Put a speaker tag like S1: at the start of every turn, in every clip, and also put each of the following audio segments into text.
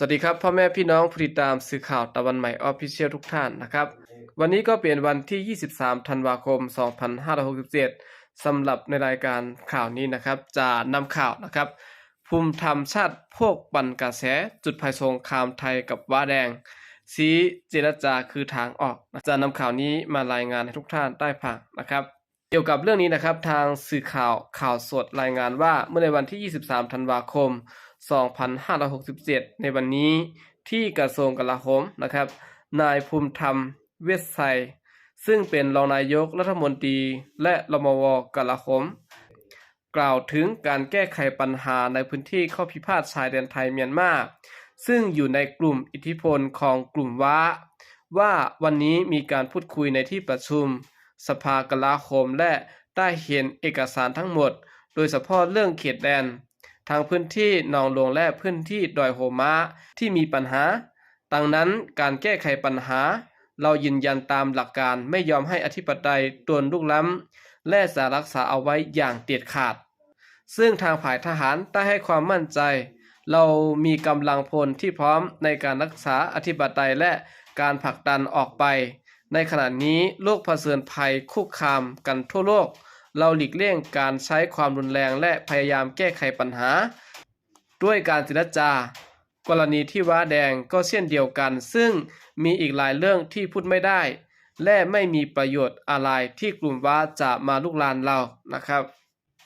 S1: สวัสดีครับพ่อแม่พี่น้องผู้ติดตามสื่อข่าวตะวันใหม่ออฟฟิเชียลทุกท่านนะครับ วันนี้ก็เป็นวันที่ 23 ธันวาคม 2567สำหรับในรายการข่าวนี้นะครับ จะนำข่าวนะครับ ภูมิธรรมชาติพวกปันกระแสจุดภัยสงครามไทยกับว้าแดงสีเจรจาคือทางออก จะนำข่าวนี้มารายงานให้ทุกท่านได้ฟังนะครับ เกี่ยวกับเรื่องนี้นะครับ ทางสื่อข่าวข่าวสดรายงานว่าเมื่อในวันที่ 23 ธันวาคม 2567 ในวันนี้ที่กระทรวงกลาโหมนะครับ นายภูมิธรรมเวชไซซึ่งเป็นรองนายกรัฐมนตรีและรมวกลาโหมกล่าวถึงการแก้ไขปัญหาในพื้นที่ข้อพิพาทชายแดนไทยเมียนมาซึ่งอยู่ในกลุ่มอิทธิพลของกลุ่มว้าว่าวันนี้มีการพูดคุยในที่ประชุม สภากลาโหมและได้เห็นเอกสารทั้งหมด โดยเฉพาะเรื่องเขตแดน ทางพื้นที่หนองหลวงและพื้นที่ดอยโหม้าที่มีปัญหา ดังนั้นการแก้ไขปัญหา เรายืนยันตามหลักการไม่ยอมให้อธิปไตยตวนลุกล้ำ และสารักษาเอาไว้อย่างเด็ดขาด ซึ่งทางฝ่ายทหารได้ให้ความมั่นใจ เรามีกำลังพลที่พร้อมในการรักษาอธิปไตยและการผลักดันออกไป ในขณะนี้โลกเผชิญภัยคุกคามกันทั่วโลก เราหลีกเลี่ยงการใช้ความรุนแรงและพยายามแก้ไขปัญหา ด้วยการเจรจากรณีที่ว้าแดงก็เช่นเดียวกัน ซึ่งมีอีกหลายเรื่องที่พูดไม่ได้ และไม่มีประโยชน์อะไรที่กลุ่มว้าจะมาลุกลานเรานะครับ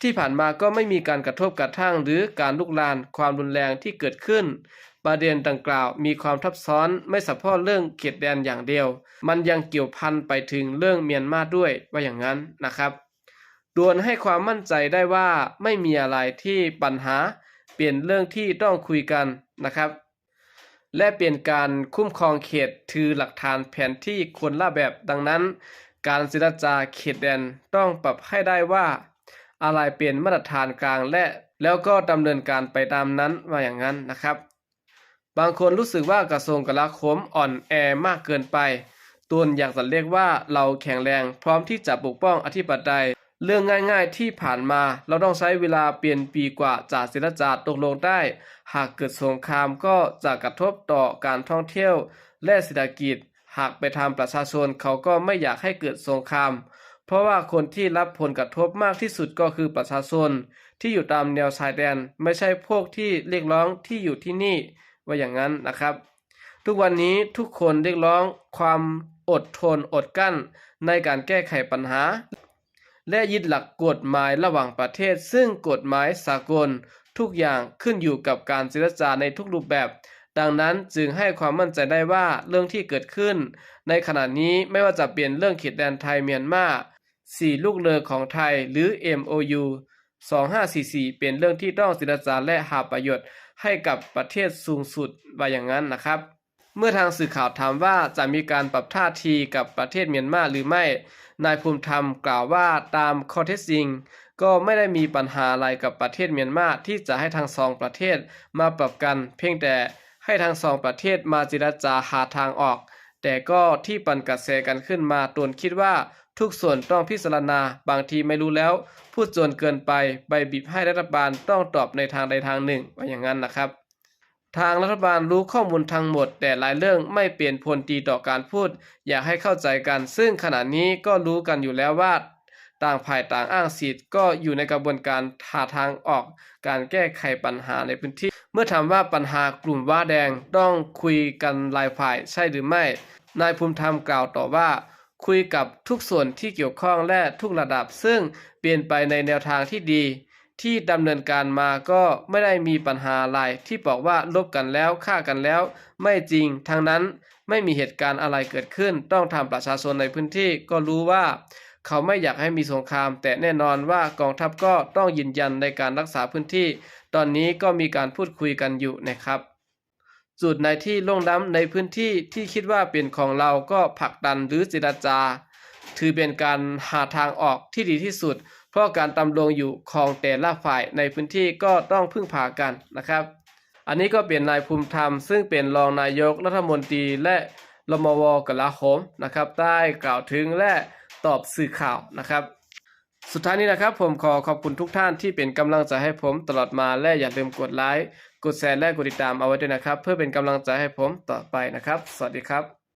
S1: ที่ผ่านมาก็ไม่มีการกระทบกระทั่งหรือการลุกลานความรุนแรงที่เกิดขึ้น ประเด็นดังกล่าวมีความทับซ้อนไม่เฉพาะเรื่องเขตแดนอย่างเดียว มันยังเกี่ยวพันไปถึงเรื่องเมียนมาด้วยว่าอย่างนั้นนะครับดวนให้ความมั่นใจได้ว่าไม่มีอะไรที่ปัญหาเปลี่ยนเรื่องที่ต้องคุยกันนะครับ และเปลี่ยนการคุ้มครองเขตถือหลักฐานแผนที่คนละแบบดังนั้น การเจรจาเขตแดนต้องปรับให้ได้ว่า อะไรเป็นมาตรฐานกลางและแล้วก็ดำเนินการไปตามนั้นว่าอย่างนั้นนะครับ บางคนรู้สึกว่ากระทรวงกลาโหมอ่อนแอมากเกินไปตูนอยากจะเรียกว่าเราแข็งแรงพร้อมที่จะปกป้องอธิปไตย เรื่องง่ายๆที่ผ่านมาเราต้องใช้เวลาเปลี่ยนปีกว่าจากเจรจาตกลงได้ หากเกิดสงครามก็จะกระทบต่อการท่องเที่ยว และเศรษฐกิจ หากไปทำประชาชนเขาก็ไม่อยากให้เกิดสงคราม เพราะว่าคนที่รับผลกระทบมากที่สุดก็คือประชาชน ที่อยู่ตามแนวชายแดน ไม่ใช่พวกที่เรียกร้องที่อยู่ที่นี่ ว่าอย่างนั้นนะครับ ทุกวันนี้ทุกคนเรียกร้องความอดทนอดกั้นในการแก้ไขปัญหา และยึดหลักกฎหมายระหว่างประเทศ ซึ่งกฎหมายสากลทุกอย่างขึ้นอยู่กับการเจรจาในทุกรูปแบบ ดังนั้นจึงให้ความมั่นใจได้ว่าเรื่องที่เกิดขึ้น ในขณะนี้ไม่ว่าจะเป็นเรื่องเขตแดนไทยเมียนมาสี่ลูกเรือของไทยหรือ MOU 2544 เป็นเรื่องที่ต้องเจรจาและหาประโยชน์ให้กับประเทศสูงสุดว่าอย่างนั้นนะครับ เมื่อทางสื่อข่าวถามว่าจะมีการปรับท่าทีกับประเทศเมียนมาหรือไม่ นายภูมิธรรมกล่าวว่าตามข้อเท็จจริง ก็ไม่ได้มีปัญหาอะไรกับประเทศเมียนมาที่จะให้ทั้งสองประเทศมาปรับกัน เพียงแต่ให้ทั้งสองประเทศมาเจรจาหาทางออก แต่ก็ที่ปันกระแสกันขึ้นมาตนคิดว่า ทุกส่วนต้องพิจารณา บางทีไม่รู้แล้ว พูดจนเกินไปใบบีบให้รัฐบาลต้องตอบในทางใดทางหนึ่งว่าอย่างนั้นนะครับ ทางรัฐบาลรู้ข้อมูลทั้งหมด แต่หลายเรื่องไม่เปลี่ยนผลดีต่อการพูด อยากให้เข้าใจกัน ซึ่งขณะนี้ก็รู้กันอยู่แล้วว่าต่างฝ่ายต่างอ้างสิทธิ์ก็อยู่ในกระบวนการหาทางออก การแก้ไขปัญหาในพื้นที่ เมื่อถามว่าปัญหากลุ่มว่าแดงต้องคุยกันรายฝ่ายใช่หรือไม่ นายภูมิธรรมกล่าวต่อว่า คุยกับทุกส่วนที่เกี่ยวข้องและทุกระดับ ซึ่งเปลี่ยนไปในแนวทางที่ดี ที่ดำเนินการมาก็ไม่ได้มีปัญหาอะไรที่บอกว่าลบกันแล้วฆ่ากันแล้ว ไม่จริงทั้งนั้นไม่มีเหตุการณ์อะไรเกิดขึ้น ต้องทำประชาชนในพื้นที่ก็รู้ว่า เขาไม่อยากให้มีสงคราม แต่แน่นอนว่ากองทัพก็ต้องยืนยันในการรักษาพื้นที่ ตอนนี้ก็มีการพูดคุยกันอยู่นะครับ จุดในที่ล่งล้ำในพื้นที่ที่คิดว่าเป็นของเราก็ผลักดันหรือเจรจา ถือเป็นการหาทางออกที่ดีที่สุด เพราะการตำรงอยู่ของแต่ละฝ่ายในพื้นที่ก็ต้องพึ่งพากันนะครับ อันนี้ก็เป็นนายภูมิธรรม ซึ่งเป็นรองนายกรัฐมนตรีและรมวกลาโหมนะครับได้กล่าวถึงและตอบสื่อข่าวนะครับ สุดท้ายนี้นะครับผมขอขอบคุณทุกท่านที่เป็นกำลังใจให้ผมตลอดมาและอย่าลืมกดไลค์ กดแชร์และกดติดตามเอาไว้ด้วยนะครับ เพื่อเป็นกำลังใจให้ผมต่อไปนะครับ สวัสดีครับ